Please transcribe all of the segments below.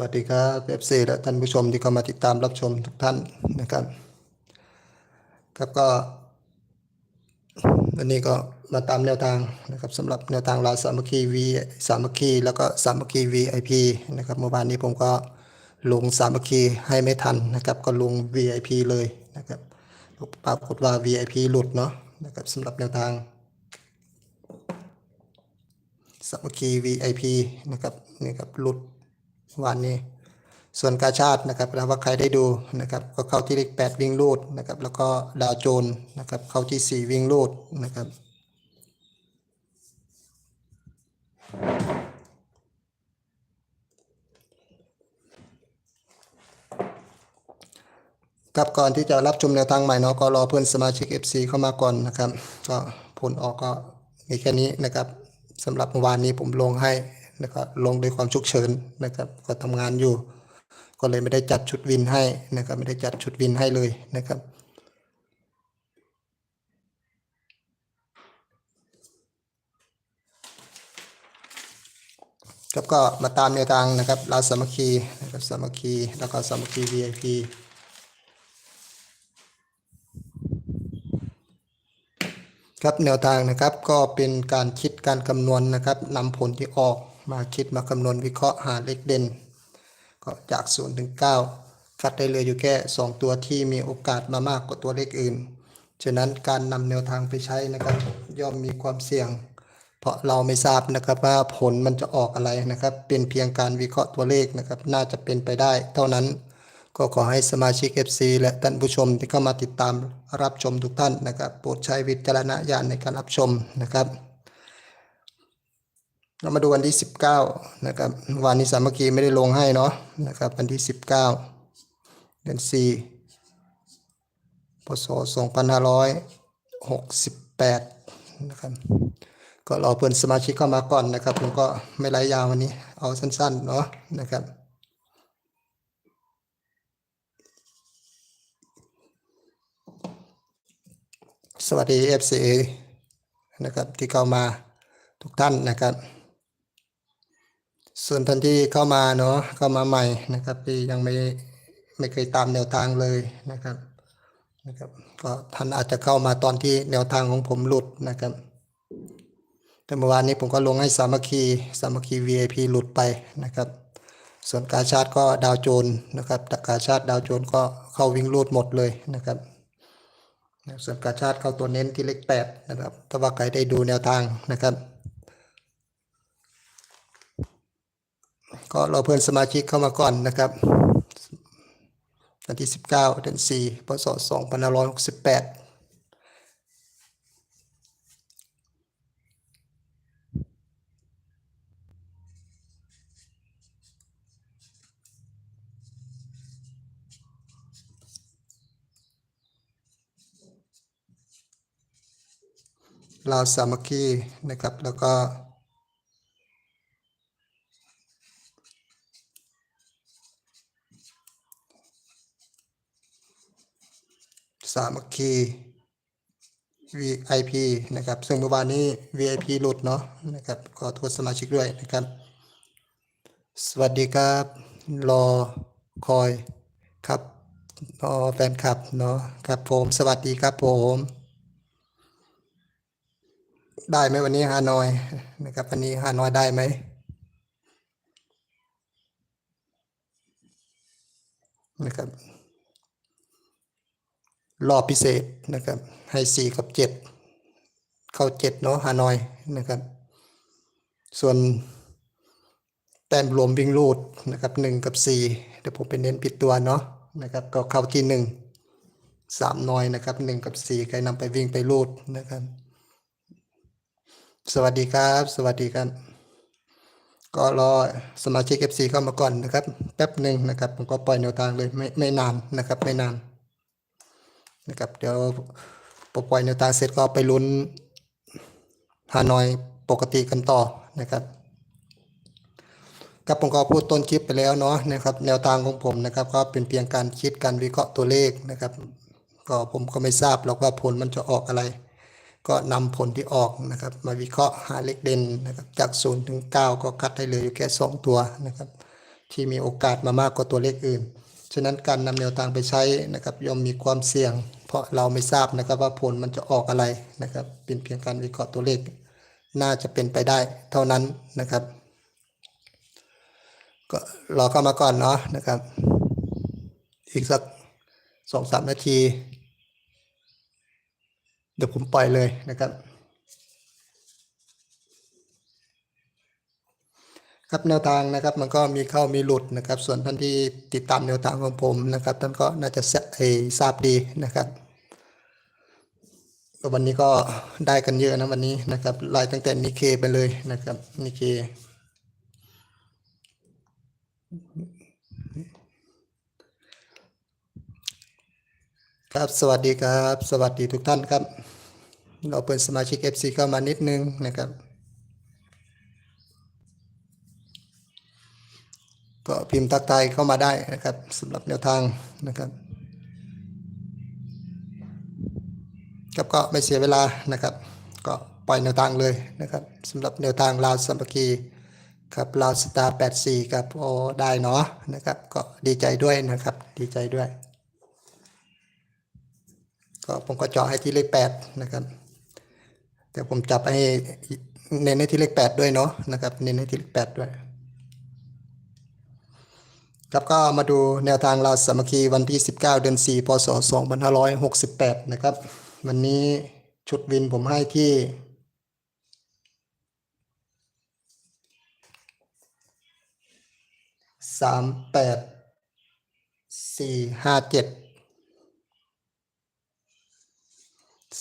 วัสดีครับเอฟซีและท่านผู้ชมที่เข้ามาติดตามรับชมทุกท่านนะครับ ครับก็ วันนี้ก็มาตามแนวทางนะครับสำหรับแนวทางลาสามัคคีวีสามัคคีแล้วก็สามัคคี VIP นะครับเมื่อวานนี้ผมก็ลงสามัคคีให้ไม่ทันนะครับ ก็ลง VIP เลยนะครับปรากฏว่า VIP หลุดเนาะนะครับสำหรับแนวทางสามัคคี VIP นะครับนี่ครับหลุด วันนี้ ส่วนกาชาตินะครับแล้วว่าใครได้ดูนะครับ ก็เข้าที่เลข8วิ่งลูดนะครับ แล้วก็ดาวโจนนะครับ เข้าที่4วิ่งลูดนะครับครับก่อนที่จะรับชมแนวทางใหม่เนาะก็รอเพื่อนสมาชิก FC เข้ามาก่อนนะครับ ก็ผลออกก็มีแค่นี้นะครับสำหรับเมื่อวานนี้ผมลงให้ นะครับลงด้วยความฉุกเฉินนะครับก็ทำงานอยู่ ก็เลยไม่ได้จัดชุดวินให้นะครับไม่ได้จัดชุดวินให้เลยนะครับครับก็มาตามแนวทางนะครับลาสามัคคีนะครับสามัคคีแล้วก็สามัคคี VIP ครับแนวทางนะครับก็เป็นการคิดการคำนวณนะครับนำผลที่ออก มาคิดมาคำนวณวิเคราะห์หาเลขเด่น ก็จาก 0 ถึง 9 คัดได้เลยอยู่แค่ 2 ตัวที่มีโอกาสมามากกว่าตัวเลขอื่น ฉะนั้นการนำแนวทางไปใช้นะครับย่อมมีความเสี่ยง เพราะเราไม่ทราบนะครับว่าผลมันจะออกอะไรนะครับ เป็นเพียงการวิเคราะห์ตัวเลขนะครับ น่าจะเป็นไปได้ เท่านั้นก็ขอให้สมาชิก FC และท่านผู้ชมที่เข้ามาติดตามรับชมทุกท่านนะครับ โปรดใช้วิจารณญาณในการรับชมนะครับ เรามาดูวันที่ 19 นะครับ วันนี้สามัคคีไม่ได้ลงให้เนาะนะครับ วันที่ 19 เดือน4พศ2568 นะครับ ก็รอเพื่อนสมาชิกเข้ามาก่อนนะครับ ผมก็ไม่ไล่ยาววันนี้ เอาสั้นๆ เนาะนะครับสวัสดี FC นะครับที่เข้ามาทุกท่านนะครับ ส่วนท่านที่เข้ามาเนาะเข้ามาใหม่นะครับที่ยังไม่ไม่เคยตามแนวทางเลยนะครับนะครับก็ท่านอาจจะเข้ามาตอนที่แนวทางของผมหลุดนะครับ แต่เมื่อวานนี้ผมก็ลงให้สามัคคีสามัคคี VIP หลุดไปนะครับ ส่วนกาชาติก็ดาวโจนนะครับแต่กาชาติดาวโจนก็เข้าวิ่งลูดหมดเลยนะครับส่วนกาชาติเข้าตัวเน้นที่เลขแปดนะครับถ้าว่าใครได้ดูแนวทางนะครับ ก็รอเพื่อนสมาชิกเข้ามาก่อนนะครับวันที่ 19 เดือน4พศ2568ลาวสามัคคีนะครับแล้วก็สามั คคี VIP นะครับ ซึ่งเมื่อวานนี้ VIP หลุดเนาะนะครับขอโทษสมาชิกด้วยนะครับ สวัสดีครับ รอคอยครับรอแฟนคลับเนาะครับผม สวัสดีครับผม ได้ไหมวันนี้ฮานอยนะครับวันนี้ฮานอยได้ไหมนะครับ รอบพิเศษนะครับ ให้สี่กับเจ็ดเข้าเจ็ดเนาะฮานอยนะครับ ส่วนแต้มรวมวิ่งลูดนะครับหนึ่งกับสี่เดี๋ยวผมไปเน้นผิดตัวเนาะนะครับ ก็เข้าที่หนึ่งสามน้อยนะครับหนึ่งกับสี่ใครนำไปวิ่งไปลูดนะครับ สวัสดีครับ สวัสดีครับก็รอสมาชิก FC เข้ามาก่อนนะครับ แป๊บหนึ่งนะครับ ผมก็ปล่อยแนวทางเลยไม่ไม่นานนะครับ ไม่นาน นะครับ เดี๋ยวปล่อยแนวทางเสร็จก็ไปลุ้นฮานอยปกติกันต่อนะครับครับผมก็พูดต้นคลิปไปแล้วเนาะนะครับ แนวทางของผมนะครับ ก็เป็นเพียงการคิดการวิเคราะห์ตัวเลขนะครับ ก็ผมก็ไม่ทราบหรอกว่าผลมันจะออกอะไร ก็นำผลที่ออกนะครับ มาวิเคราะห์หาเลขเด่นนะครับจาก0ถึง9ก็คัดได้เลยอยู่แค่ 2 ตัวนะครับ ที่มีโอกาสมามากกว่าตัวเลขอื่น ฉะนั้นการนำแนวทางไปใช้นะครับย่อมมีความเสี่ยง เพราะเราไม่ทราบนะครับว่าผลมันจะออกอะไรนะครับ เป็นเพียงการวิเคราะห์ตัวเลข น่าจะเป็นไปได้เท่านั้นนะครับ ก็รอเข้ามาก่อนเนาะนะครับ อีกสักสองสามนาที เดี๋ยวผมปล่อยเลยนะครับ ครับแนวทางนะครับมันก็มีเข้ามีหลุดนะครับ ส่วนท่านที่ติดตามแนวทางของผมนะครับท่านก็น่าจะเอ่อทราบดีนะครับวันนี้ก็ได้กันเยอะนะวันนี้นะครับไล่ตั้งแต่นิเคไปเลยนะครับนิเคครับสวัสดีครับ สวัสดีทุกท่านครับ เราเป็นสมาชิก FC เข้ามานิดนึงนะครับ ก็พิมพ์ทักทายเข้ามาได้นะครับสำหรับแนวทางนะครับครับก็ไม่เสียเวลานะครับ ก็ปล่อยแนวทางเลยนะครับสำหรับแนวทางลาวสามัคคีครับลาวสตาร์84ครับโอ้ได้เนาะนะครับ ก็ดีใจด้วยนะครับ ดีใจด้วย ก็ผมก็เจาะให้ที่เลข8นะครับ แต่ผมจับให้เน้นให้ที่เลข8ด้วยเนาะนะครับ เน้นให้ที่เลข8ด้วย ครับก็มาดูแนวทางเราสามัคคีวันที่ 19 เดือน 4 พศ 2568 นะครับ วันนี้ชุดวินผมให้ที่ สามแปดสี่ห้าเจ็ด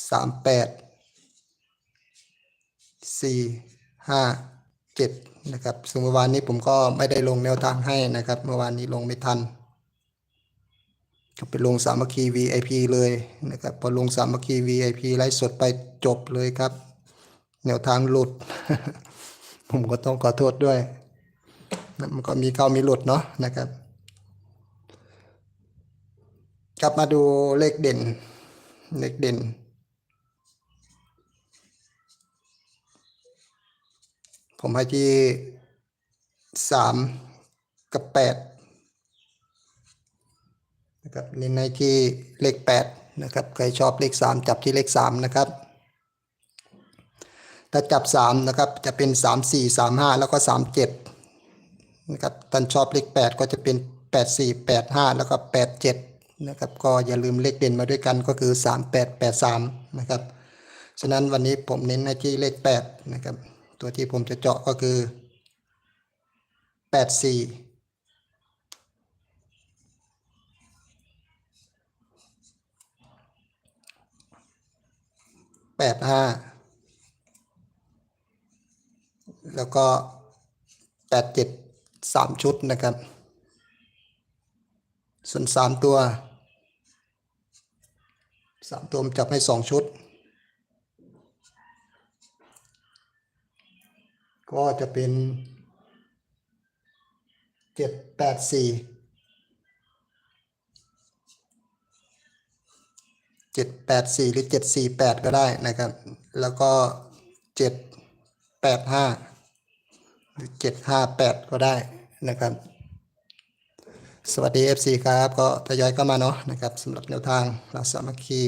สามแปดสี่ห้า เจ็ดนะครับซึ่งเมื่อวานนี้ผมก็ไม่ได้ลงแนวทางให้นะครับ เมื่อวานนี้ลงไม่ทันก็ไปลงสามัคคี VIP เลยนะครับพอลงสามัคคี VIP ไลฟ์สดไปจบเลยครับ แนวทางหลุด ผมก็ต้องขอโทษด้วยนะมันก็มีเข้ามีหลุดเนาะนะครับ กลับมาดูเลขเด่น เลขเด่น ผมให้ที่สามกับแปดนะครับเน้นในที่เลขแปดนะครับใครชอบเลขสามจับที่เลขสามนะครับถ้าจับสามนะครับจะเป็นสามสี่สามห้าแล้วก็สามเจ็ดนะครับท่านชอบเลข8ก็จะเป็น8 4 8 5แปดห้าแล้วก็8 7นะครับก็อย่าลืมเลขเด่นมาด้วยกันก็คือ 3 8 8 3 นะครับ ฉะนั้นวันนี้ผมเน้นในที่เลข 8 นะครับ ตัวที่ผมจะเจาะก็คือ8 4 8 5แล้วก็แปดเจ็ดสามชุดนะครับ ส่วนสามตัวสามตัวผมจับให้สองชุด ก็จะเป็นเจ็ดแปดสี่เจ็ดแปดสี่หรือเจ็ดสี่แปดก็ได้นะครับ แล้วก็เจ็ดแปดห้าหรือเจ็ดห้าแปดก็ได้นะครับ สวัสดี FC ครับ ก็ทยอยเข้ามาเนาะนะครับสำหรับแนวทางเราสามัคคี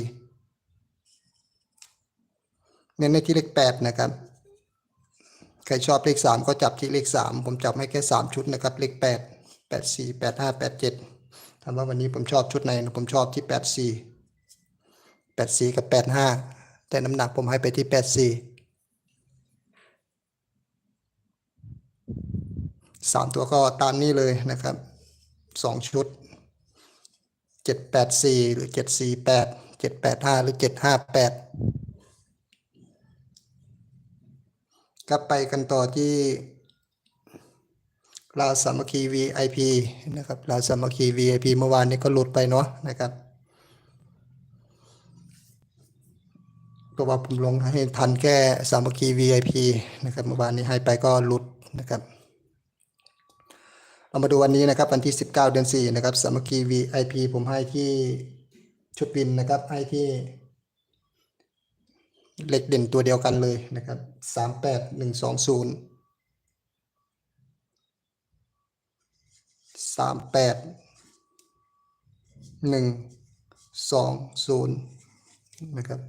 เน้นในที่เลขแปดนะครับ ใครชอบเลขสามก็จับที่เลขสามผมจับให้แค่สามชุดนะครับ เลขแปดแปดสี่แปดห้าแปดเจ็ดถามว่าวันนี้ผมชอบชุดไหนผมชอบที่แปดสี่แปดสี่กับแปดห้าแต่น้ำหนักผมให้ไปที่แปดสี่สามตัวก็ตามนี้เลยนะครับสองชุดเจ็ดแปดสี่หรือเจ็ดสี่แปดเจ็ดแปดห้าหรือเจ็ดห้าแปด ก็ไปกันต่อที่ลาวสามัคคี VIP นะครับลาวสามัคคี VIP เมื่อวานนี้ก็หลุดไปเนาะนะครับเพราะว่าผมลงให้ทันแค่สามัคคี VIP นะครับเมื่อวานนี้ให้ไปก็หลุดนะครับ เรามาดูวันนี้นะครับวันที่ 19 เดือน4นะครับสามัคคี VIP ผมให้ที่ชุดวินนะครับให้ที่ เหล็กเด่นตัวเดียวกันเลยนะครับ38 120สามแปดหนึ่งสองศูนย์นะครับ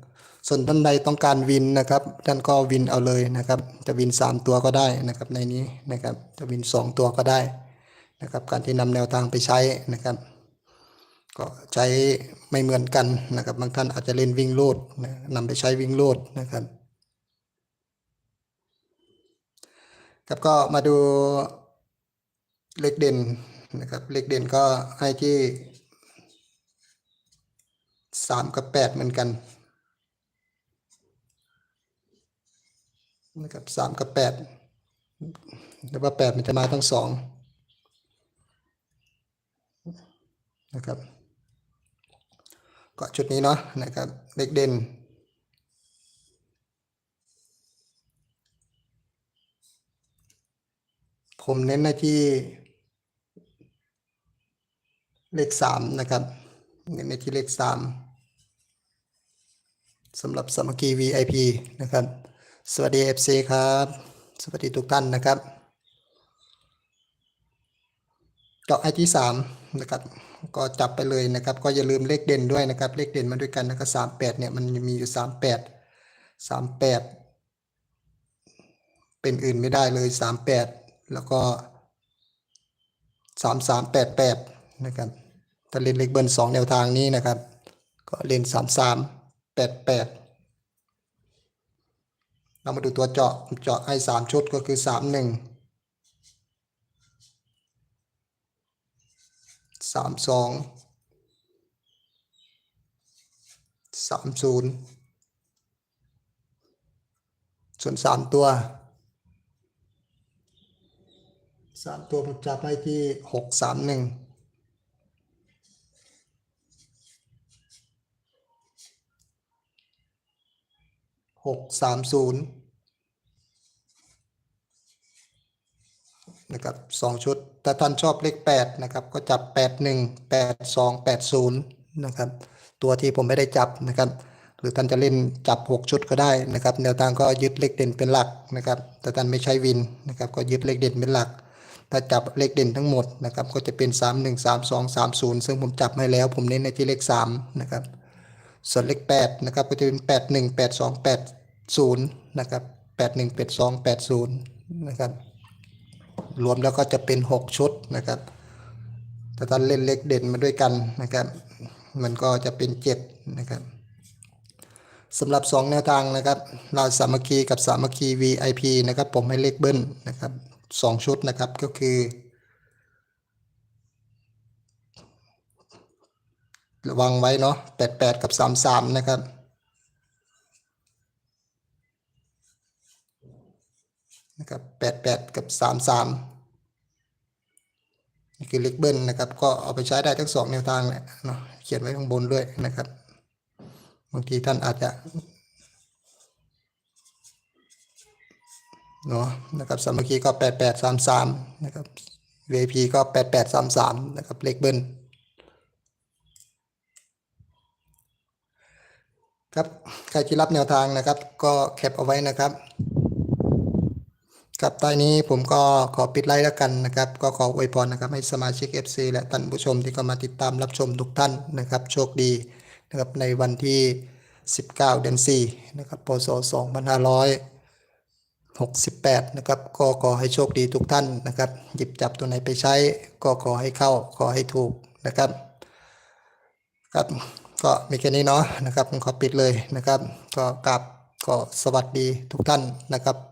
ส่วนท่านใดต้องการวินนะครับท่านก็วินเอาเลยนะครับ จะวินสามตัวก็ได้นะครับในนี้นะครับจะวินสองตัวก็ได้นะครับการที่นำแนวทางไปใช้นะครับ ก็ใช้ไม่เหมือนกันนะครับ บางท่านอาจจะเล่นวิ่งโลดนะนำไปใช้วิ่งโลดนะครับครับก็มาดูเลขเด่นนะครับเลขเด่นก็ให้ที่สามกับแปดเหมือนกันนะครับสามกับแปดแต่ว่าแปดมันจะมาทั้งสองนะครับ ก็ชุดนี้เนาะนะครับเลขเด่นผมเน้นในที่เลขสามนะครับเน้นในที่เลขสามสำหรับสามัคคี VIP นะครับ สวัสดี FC ครับ สวัสดีทุกท่านนะครับเจาะไอที่สามนะครับ ก็จับไปเลยนะครับ ก็อย่าลืมเลขเด่นด้วยนะครับ เลขเด่นมาด้วยกันนะครับสามแปดเนี่ยมันมีอยู่สามแปดสามแปดเป็นอื่นไม่ได้เลยสามแปดแล้วก็สามสามแปดแปดนะครับถ้าเล่นเลขเบิ้ลสองแนวทางนี้นะครับ ก็เล่นสามสามแปดแปดเรามาดูตัวเจาะเจาะให้สามชุดก็คือสามหนึ่ง สามสองสามศูนย์ส่วนสามตัวสามตัวผมจับให้ที่หกสามหนึ่งหกสามศูนย์นะครับสองชุด ถ้าท่านชอบเลขแปดนะครับก็จับแปดหนึ่งแปดสองแปดศูนย์นะครับตัวที่ผมไม่ได้จับนะครับหรือท่านจะเล่นจับหกชุดก็ได้นะครับแนวทางก็ยึดเลขเด่นเป็นหลักนะครับแต่ท่านไม่ใช้วินนะครับก็ยึดเลขเด่นเป็นหลัก ถ้าจับเลขเด่นทั้งหมดนะครับก็จะเป็น 3 1 3 2 3 0 ซึ่งผมจับให้แล้ว ผมเน้นในที่เลข3นะครับส่วนเลข8นะครับก็จะเป็น 8 1 8 2 8 0นะครับ8 1 8 2 8 0นะครับ รวมแล้วก็จะเป็น 6 ชุดนะครับถ้าท่านเล่นเลขเด่นมาด้วยกันนะครับ มันก็จะเป็น 7 นะครับสำหรับ 2 แนวทางนะครับเราสามัคคีกับสามัคคี VIP นะครับผมให้เลขเบิ้ลนะครับสองชุดนะครับก็คือระวังไว้เนาะ88 กับ 33 นะครับ นะครับ 88 กับ 33 นี่คือเลขเบิ้ลนะครับ ก็เอาไปใช้ได้ทั้งสองแนวทางแหละเนาะเขียนไว้ข้างบนด้วยนะครับ บางทีท่านอาจจะเนาะนะครับสามัคคีก็แปดแปดสามสามนะครับ VIP ก็แปดแปดสามสามนะครับเลขเบิ้ลครับใครที่รับแนวทางนะครับ ก็แคปเอาไว้นะครับ ครับใต้นี้ผมก็ขอปิดไลน์แล้วกันนะครับ ก็ขออวยพรนะครับให้สมาชิก FC และท่านผู้ชมที่เข้ามาติดตามรับชมทุกท่านนะครับ โชคดีนะครับในวันที่ 19 เดือน4นะครับพศ2568นะครับก็ขอให้โชคดีทุกท่านนะครับ หยิบจับตัวไหนไปใช้ ก็ขอให้เข้าขอให้ถูกนะครับครับก็มีแค่นี้เนาะนะครับผมขอปิดเลยนะครับ ก็กลับก็สวัสดีทุกท่านนะครับ